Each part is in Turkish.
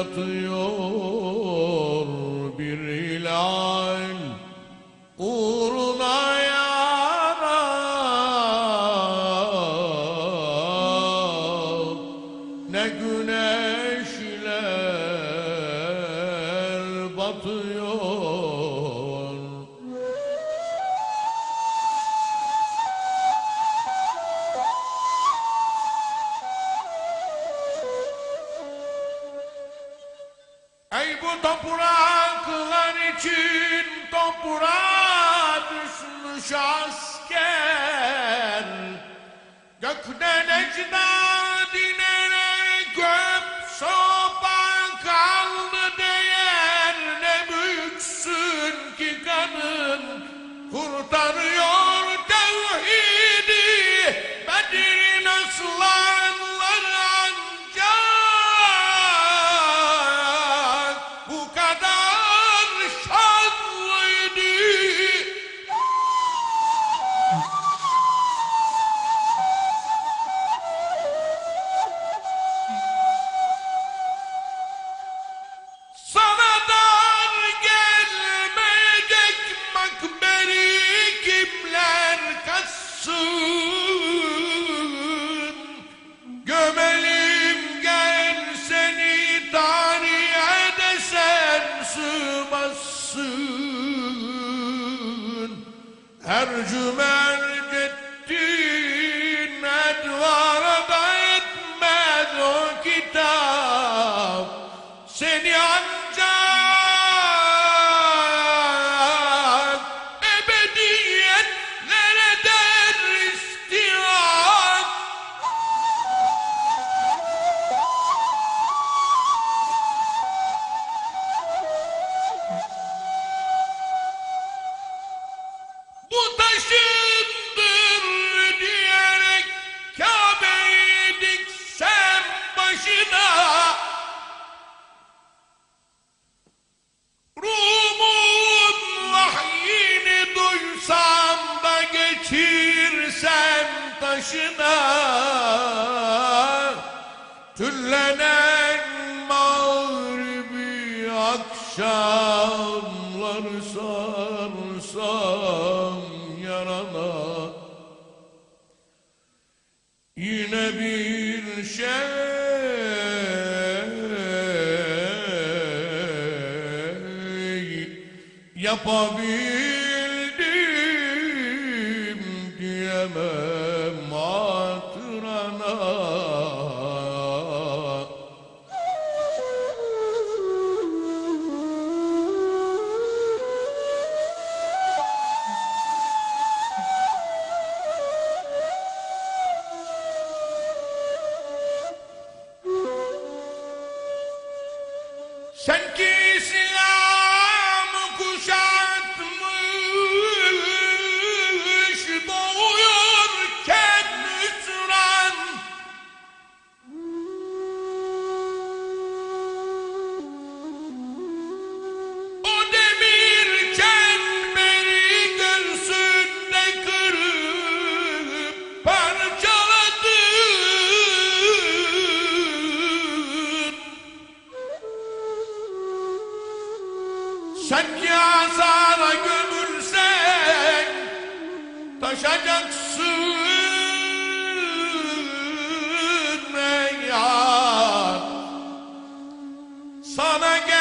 yatıyor bir hilal Uğruna yanar Ne güneşler batıyor bu topraklar için toprağa düşmüş asker. Gökten ecdad inerek göp sopa kaldı değer Ne büyüksün ki kadın kurtarıyor Gömelim gel seni tarihe sığmazsın. Ercüment ettin edvara da kitap. Seni Bu taşındır diyerek Kabe'yi diksem başına. Rum'un vahyini duysam da geçirsem taşına. Tüllenen mağribi akşamlar Yine bir şey yapabildim diyemem Sen ki Sana gel.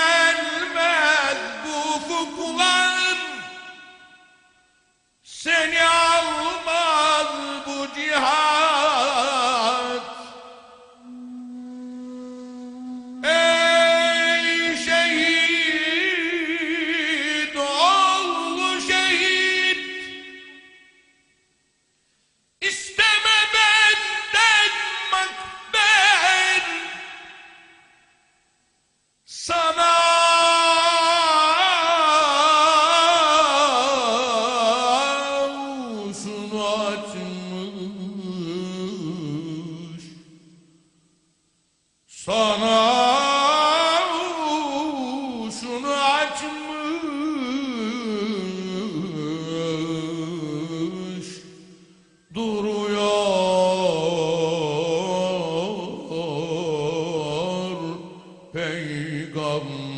اللهم